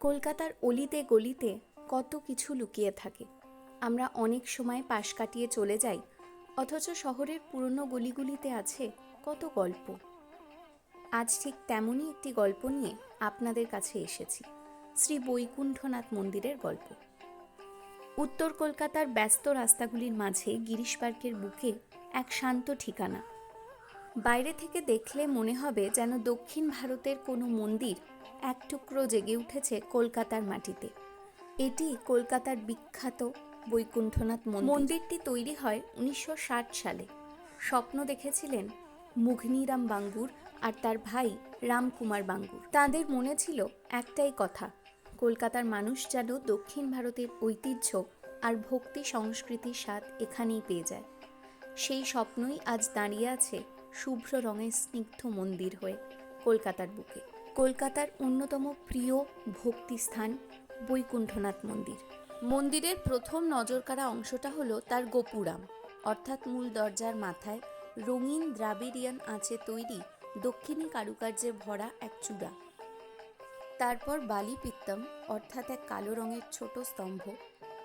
কলকাতার অলিতে গলিতে কত কিছু লুকিয়ে থাকে। আমরা অনেক সময় পাশ কাটিয়ে চলে যাই, অথচ শহরের পুরনো গলিগুলিতে আছে কত গল্প। আজ ঠিক তেমনই একটি গল্প নিয়ে আপনাদের কাছে এসেছি, শ্রী বৈকুণ্ঠনাথ মন্দিরের গল্প। উত্তর কলকাতার ব্যস্ত রাস্তাগুলির মাঝে গিরিশ পার্কের বুকে এক শান্ত ঠিকানা। বাইরে থেকে দেখলে মনে হবে যেন দক্ষিণ ভারতের কোনো মন্দির এক টুকরো জেগে উঠেছে কলকাতার মাটিতে। এটি কলকাতার বিখ্যাত বৈকুণ্ঠনাথ মন্দির। মন্দিরটি তৈরি হয় উনিশশো ষাট সালে। স্বপ্ন দেখেছিলেন মুঘনিরাম বাঙ্গুর আর তার ভাই রামকুমার বাঙ্গুর। তাদের মনে ছিল একটাই কথা, কলকাতার মানুষ যেন দক্ষিণ ভারতের ঐতিহ্য আর ভক্তি সংস্কৃতির স্বাদ এখানেই পেয়ে যায়। সেই স্বপ্নই আজ দাঁড়িয়ে আছে শুভ্র রঙের স্নিগ্ধ মন্দির হয়ে কলকাতার বুকে। কলকাতার অন্যতম প্রিয় ভক্তিস্থান বৈকুণ্ঠনাথ মন্দির। মন্দিরের প্রথম নজরকাড়া অংশটা হলো তার গোপুরাম, অর্থাৎ মূল দরজার মাথায় রঙিন দ্রাবিড়িয়ান আছে তৈরি দক্ষিণী কারুকার্যে ভরা এক চূড়া। তারপর বালিপিত্তম, অর্থাৎ এক কালো রঙের ছোট স্তম্ভ,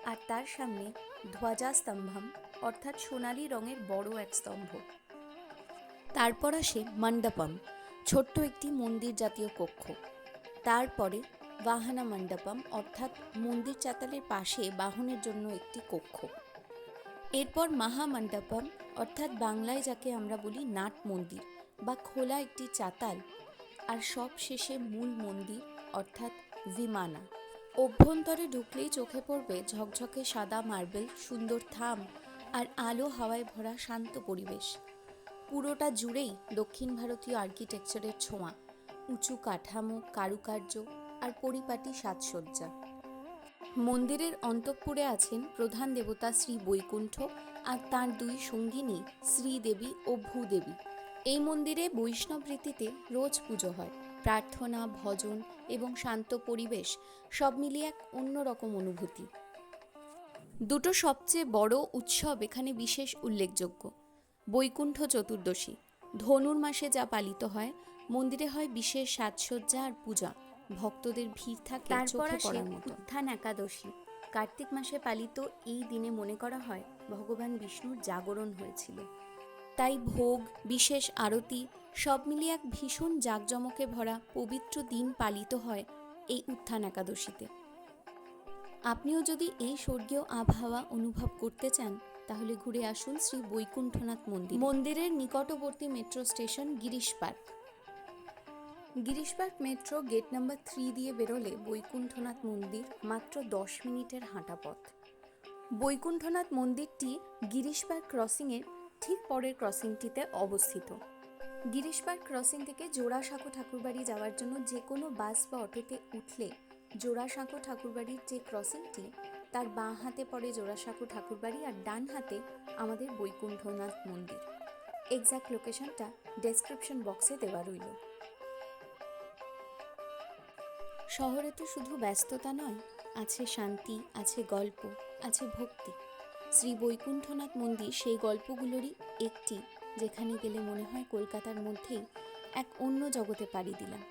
আর তার সামনে ধ্বজা স্তম্ভম অর্থাৎ সোনালী রঙের বড় এক স্তম্ভ। তারপর আসে মণ্ডপম ছোট্ট একটি মন্দির জাতীয় কক্ষ। তারপরে বাহানা মণ্ডপম, অর্থাৎ মন্দির চাতালের পাশে বাহনের জন্য একটি কক্ষ। এরপর মহামণ্ডপম, অর্থাৎ বাংলায় যাকে আমরা বলি নাট মন্দির বা খোলা একটি চাতাল আর সব শেষে মূল মন্দির, অর্থাৎ বিমানা অভ্যন্তরে ঢুকলেই চোখে পড়বে ঝকঝকে সাদা মার্বেল, সুন্দর থাম আর আলো হাওয়ায় ভরা শান্ত পরিবেশ। পুরোটা জুড়েই দক্ষিণ ভারতীয় আর্কিটেকচারের ছোঁয়া, উঁচু কাঠামো, কারুকার্য আর পরিপাটি সাজসজ্জা। মন্দিরের অন্তঃপুরে আছেন প্রধান দেবতা শ্রী বৈকুণ্ঠ আর তার দুই সঙ্গিনী শ্রীদেবী ও ভূদেবী এই মন্দিরে বৈষ্ণব রীতিতে রোজ পুজো হয়। প্রার্থনা, ভজন এবং শান্ত পরিবেশ সব মিলিয়ে এক অন্যরকম অনুভূতি। দুটো সবচেয়ে বড় উৎসব এখানে বিশেষ উল্লেখযোগ্য। বৈকুণ্ঠ চতুর্দশী। ধনুর মাসে যা পালিত হয় মন্দিরে হয় বিশেষ সাজসজ্জা আর পূজা। ভক্তদের ভিড় থাকে তারপর আসে উত্থান একাদশী। কার্তিক মাসে পালিত এই দিনে মনে করা হয় ভগবান বিষ্ণুর জাগরণ হয়েছিল। তাই ভোগ বিশেষ আরতি সব মিলিয়ে এক ভীষণ জাঁকজমকে ভরা পবিত্র দিন পালিত হয় এই উত্থান একাদশীতে। আপনিও যদি এই স্বর্গীয় আবহাওয়া অনুভব করতে চান তাহলে ঘুরে আসুন শ্রী বৈকুণ্ঠনাথ মন্দির। মন্দিরের নিকটবর্তী metro station Girish park. Girish park metro gate number three দিয়ে বেরোলে বৈকুণ্ঠনাথ মন্দির মাত্র দশ মিনিটের হাঁটা পথ। বৈকুণ্ঠনাথ মন্দিরটি গিরিশ পার্ক ক্রসিংয়ের ঠিক পরের ক্রসিংটিতে অবস্থিত। গিরিশ পার্ক ক্রসিং থেকে জোড়াসাঁকো ঠাকুরবাড়ি যাওয়ার জন্য যে কোনো বাস বা অটোতে উঠলে জোড়াসাঁকো ঠাকুরবাড়ির যে ক্রসিংটি তার বাঁ হাতে পড়ে জোড়াসাঁকো ঠাকুরবাড়ি আর ডান হাতে আমাদের বৈকুণ্ঠনাথ মন্দির। এক্স্যাক্ট লোকেশনটা ডেসক্রিপশন বক্সে দেওয়া রইল। শহরে তো শুধু ব্যস্ততা নয়, আছে শান্তি, আছে গল্প, আছে ভক্তি। শ্রী বৈকুণ্ঠনাথ মন্দির সেই গল্পগুলোরই একটি, যেখানে গেলে মনে হয় কলকাতার মধ্যেই এক অন্য জগতে পাড়ি দিলাম।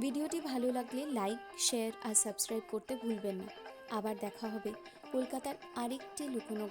ভিডিওটি ভালো লাগলে লাইক শেয়ার আর সাবস্ক্রাইব করতে ভুলবেন না। আবার দেখা হবে। কলকাতার আরেকটি লুকোনো